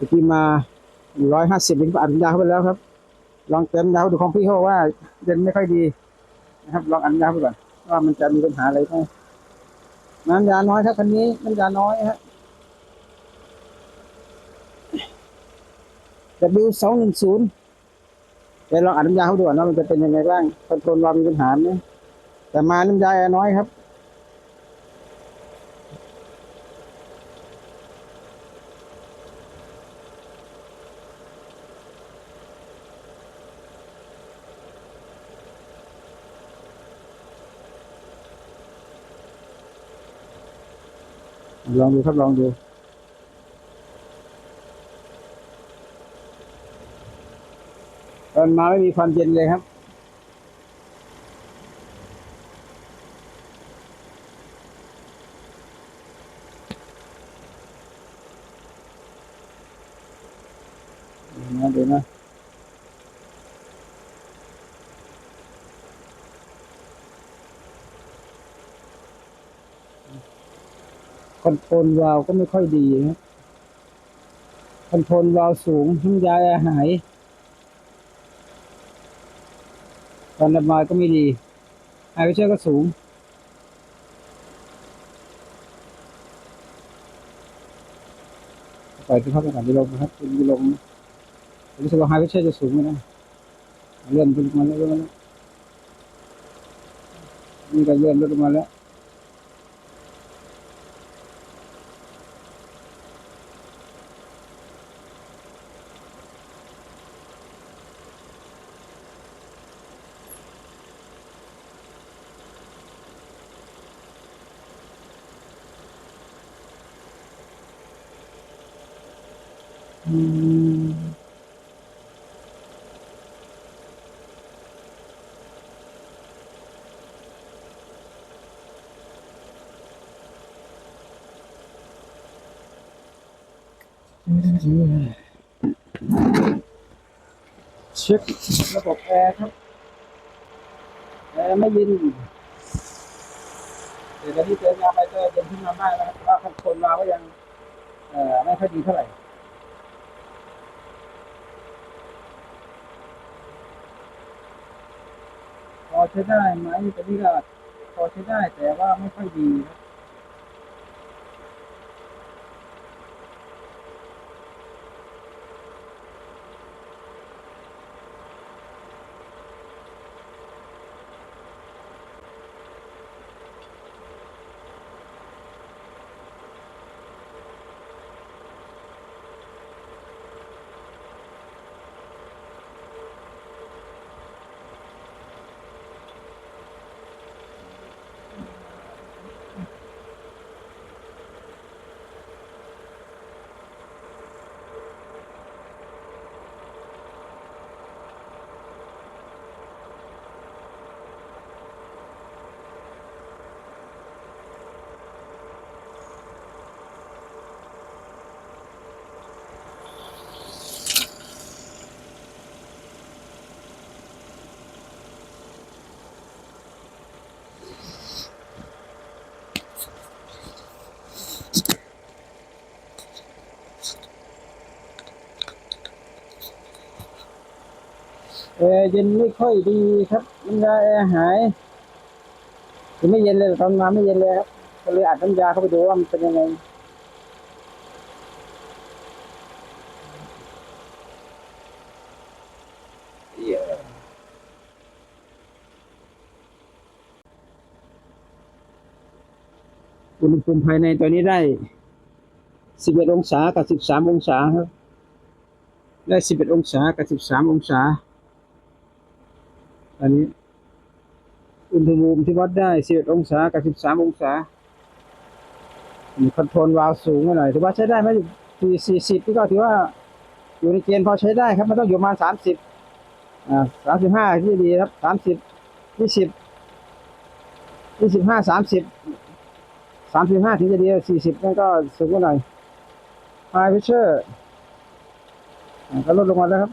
เมื่อกี้มาร้อยห้าสิบลิตรอัดยาเข้าไปแล้วครับ ลองเติมยาดูของพี่เขาบอกว่าเย็นไม่ค่อยดีนะครับ ลองอัดยาไปก่อนว่ามันจะมีปัญหาอะไรไหมน้ำยาน้อยครับคันนี้น้ำยาน้อยฮะ W สองหนึ่งศูนย์เดี๋ยวลองอัดน้ำยาเขาดูก่อนว่ามันจะเป็นยังไงบ้างคอนโทรลวามีปัญหาไหมแต่มาน้ำยาน้อยครับ ลองดูครับลองดูตอนมาไม่มีความเย็นเลยครับมาดูนะ คอนโทรลวาล์วก็ไม่ค่อยดีนะคอนโทรลวาล์วสูงน้ำยาแอร์หายตอนระบายก็ไม่ดีไอวิเชอร์ก็สูง ปล่อยที่พักก่อนดีลงนะครับดีลงรู้สึกว่าไฮวิเชอร์จะสูงไหมนะเลื่อนขึ้นมาเลื่อนมาแล้วนี่ก็เลื่อนลดลงมาแล้ว เช็คระบบแอร์ครับแอร์ไม่เย็นเดี๋ยวตอนนี้เจองานไปก็เย็นขึ้นมาบ้างนะครับว่าคนโทรลมาก็ยังไม่ค่อยดีเท่าไหร่ อใช้ได้ไหมตอนนี้ก็พอใช้ได้แต่ว่าไม่ค่อยดีครับ แอร์เย็นไม่ค่อยดีครับน้ำยาแอร์หายคือไม่เย็นเลยตอนมาไม่เย็นเลยครับก็เลยอัดน้ำยาเข้าไปดูว่ามันเป็นยังไงอุณหภูมิภายในตัวนี้ได้ 11 องศากับ 13 องศาครับ ได้ 11 องศากับ 13 องศา อันนี้ อุณหภูมิที่วัดได้11องศากับ13องศาคอนโทรลวาล์วสูงไหน่อยถือว่าใช้ได้ไหมสี่สี่สิบนี่ก็ถือว่า อยู่ในเกณฑ์พอใช้ได้ครับ มันต้องอยู่ประมาณสามสิบอ่าสามสิบห้าที่ดีครับสามสิบยี่สิบยี่สิบห้าสามสิบสามสิบห้าถึงจะดีสี่สิบนั่นก็สูงไปหน่อยไฮพิเชอร์ก็ลดลงมาแล้วครับ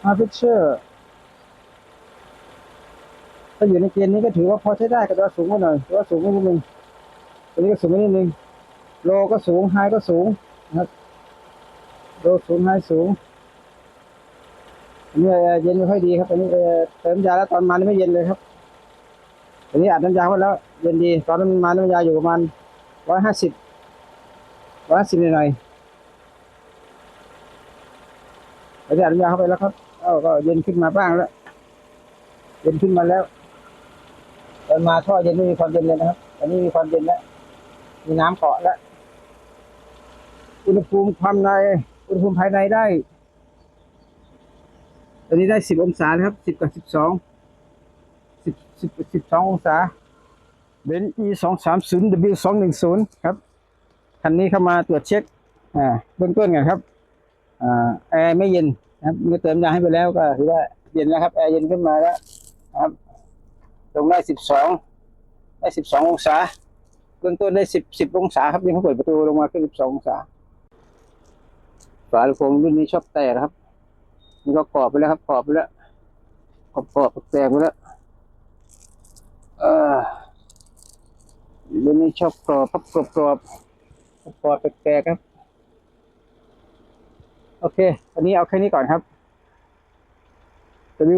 ไฮพิเชอร์ ถ้าอยู่ในเกณฑ์นี้ก็ถือว่าพอใช้ได้ก็ถือว่าสูงไปหน่อยถือว่าสูงไปนิดนึงตัวนี้ก็สูงไปนิดนึงโลก็สูงไฮก็สูงนะครับโลสูงไฮสูงอันนี้เย็นไม่ค่อยดีครับอันนี้เติมยาแล้วตอนมานี่ไม่เย็นเลยครับอันนี้อัดน้ำยาไว้แล้ว เย็นดีตอนนั้นมาน้ำยาอยู่ประมาณร้อยห้าสิบร้อยสิบหน่อยๆอันนี้อัดน้ำยาเข้าไปแล้วครับเอ้าก็เย็นขึ้นมาบ้างแล้วเย็นขึ้นมาแล้ว ตอนมาท่อเย็นไม่มีความเย็นเลยนะครับอันนี้มีความเย็นแล้วมีน้ำเกาะแล้วอุณหภูมิความในอุณหภูมิภายในได้ ตอนนี้ได้สิบองศาครับสิบกับสิบสองสิบสิบสิบสององศาเบนซ์ e สองสามศูนย์ w สองหนึ่งศูนย์ครับคันนี้เข้ามาตรวจเช็คอ่าเบื้องต้นกันครับอ่าแอร์ไม่เย็นนะครับเมื่อเติมยาให้ไปแล้วก็ถือว่าเย็นแล้วครับแอร์เย็นขึ้นมาแล้วครับ ลงได้สิบสองได้สิบสององศาเบื้องต้นได้สิบสิบองศาครับยังเขาเปิดประตูลงมาขึ้นสิบสององศาฝาลูกโป่งรุ่นนี้ชอบแตกครับนี่ก็กรอบไปแล้วครับกรอบไปแล้วกรอบกรอบแตกไปแล้วเออรุ่นนี้ชอบกรอบพับกรอบกรอบกรอบแตกครับ โอเคอันนี้เอาแค่นี้ก่อนครับ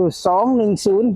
W สองหนึ่งศูนย์